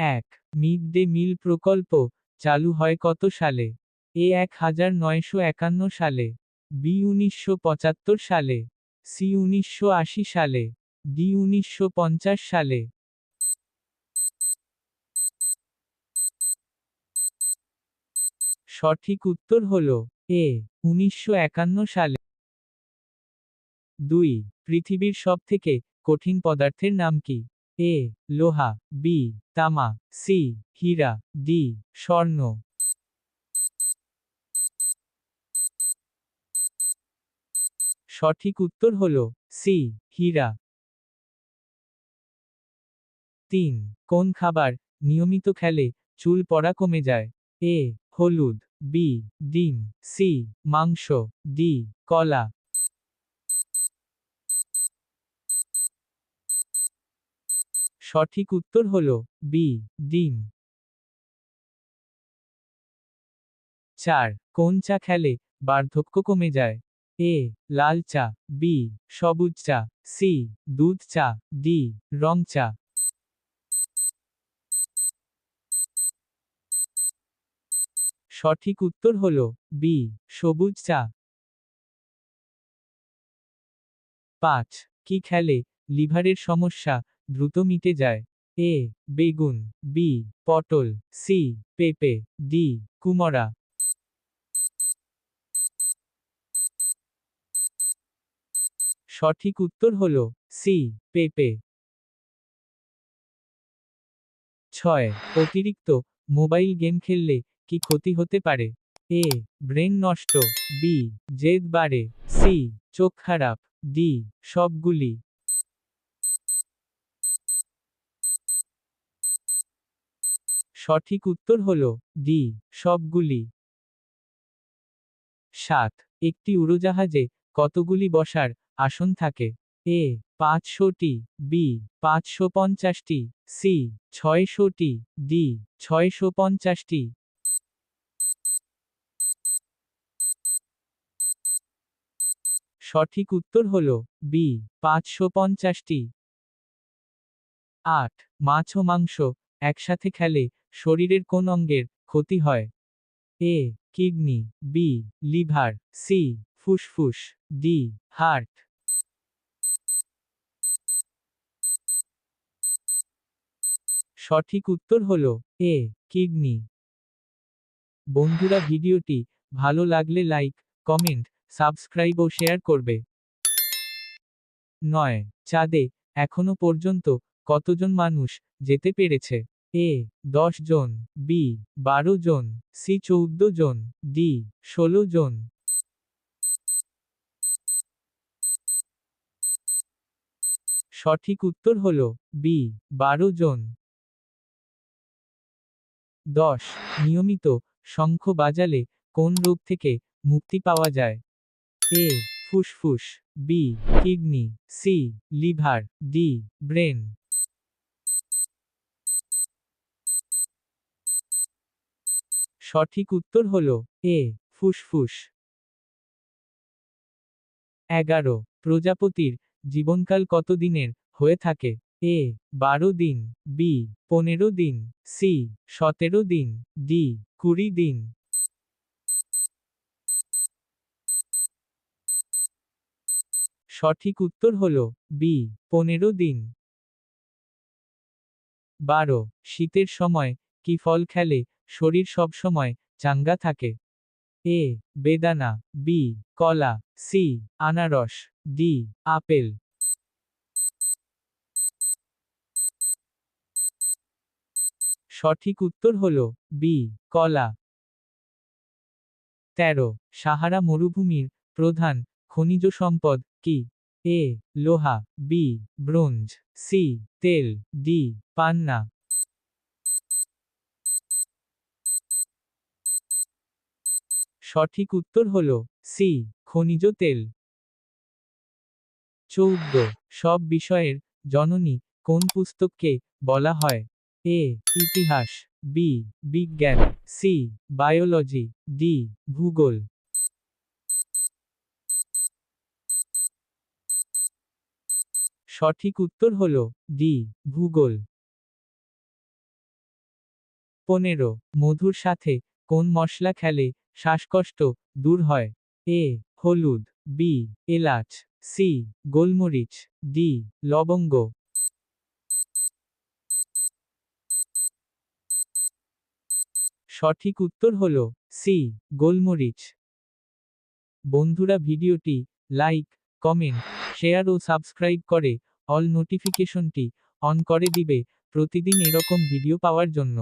এক, mid day meal প্রকল্প, চালু হয় কত সালে? এ এক হাজার নয়শো একান্ন সালে। বি উনিশশো পঁচাত্তর সালে। সি উনিশশো আশি সালে। ডি উনিশশো পঞ্চাশ সালে। সঠিক উত্তর হল, এ, উনিশশো একান্ন সালে। দুই, পৃথিবীর সবথেকে কঠিন পদার্থের নাম কি? এ, লোহা, বি, তামা, সি, হীরা, ডি, স্বর্ণ। সঠিক উত্তর হল সি, হীরা। তিন, কোন খাবার নিয়মিত খেলে চুল পড়া কমে যায়? এ, হলুদ, বি, ডিম, সি, মাংস, ডি, কলা। সঠিক উত্তর হল বি, ডিম। চার, কোন চা খেলে বার্ধক্য কমে যায়? এ, লাল চা, বি, সবুজ চা, সি, দুধ চা, ডি, রং চা। সঠিক উত্তর হল বি, সবুজ চা। পাঁচ, কি খেলে লিভারের সমস্যা দ্রুত মিটে যায়। এ, বেগুন, বি, পটল, সি, পেঁপে, ডি, কুমড়া। সঠিক উত্তর হল সি, পেঁপে। ছয়, অতিরিক্ত মোবাইল গেম খেললে কি ক্ষতি হতে পারে? এ, ব্রেন নষ্ট। বি, জেদ বাড়ে। সি, চোখ খারাপ। ডি, সবগুলি। সঠিক উত্তর হল ডি সবগুলি। সাত, একটি উড়োজাহাজে কতগুলি বসার আসন থাকে? এ পাঁচশোটি বি পাঁচশো পঞ্চাশটি সি ছয়শোটি ডি ছয়শো পঞ্চাশটি। সঠিক উত্তর হল বি পাঁচশো পঞ্চাশটি। আট, মাছ ও মাংস একসাথে খেলে শরীরের কোন অঙ্গের ক্ষতি হয়? A, kidney, B, liver, C, ফুসফুস, ডি, হার্ট। সঠিক উত্তর হল এ, কিডনি। বন্ধুরা, ভিডিওটি ভালো লাগলে লাইক, কমেন্ট, সাবস্ক্রাইব ও শেয়ার করবে। নয়, চাঁদে এখনও পর্যন্ত কতজন মানুষ যেতে পেরেছে? এ, দশ জন, বি, বারো জন, সি, চৌদ্দ জন, ডি, ষোলো জন। সঠিক উত্তর হল বি, বারো জন। দশ, নিয়মিত শঙ্খ বাজালে কোন রোগ থেকে মুক্তি পাওয়া যায়? এ, ফুসফুস, B, kidney, C, liver, D, brain. সঠিক উত্তর হল এ, ফুসফুস। এগারো, প্রজাপতির জীবনকাল কত দিনের হয়ে থাকে? এ, বারো দিন, বি, পনেরো দিন, সি, সতেরো দিন, ডি, কুড়ি দিন। সঠিক উত্তর হল বি, পনেরো দিন। বারো, শীতের সময় কি ফল খেলে শরীর সবসময় চাঙ্গা থাকে। এ, বেদানা, বি, কলা, সি, আনারস, ডি, আপেল। সঠিক উত্তর হল বি, কলা। তেরো, সাহারা মরুভূমির প্রধান খনিজ সম্পদ কি? এ, লোহা, বি, ব্রোঞ্জ, সি, তেল, ডি, পান্না। সঠিক উত্তর হল সি খনিজ তেল। চৌদ্দ, সব বিষয়ের জননী কোন পুস্তককে বলা হয়? এ, ইতিহাস, বি, বিজ্ঞান, সি, বায়োলজি, ডি, ভূগোল। সঠিক উত্তর হল ডি, ভূগোল। পনেরো, মধুর সাথে কোন মশলা খেলে শ্বাসকষ্ট দূর হয়। এ, হলুদ। বি, এলাচ। সি, গোলমরিচ। ডি, লবঙ্গ। সঠিক উত্তর হল সি, গোলমরিচ। বন্ধুরা, ভিডিওটি লাইক, কমেন্ট, শেয়ার ও সাবস্ক্রাইব করে অল নোটিফিকেশনটি অন করে দিবে। প্রতিদিন এরকম ভিডিও পাওয়ার জন্য।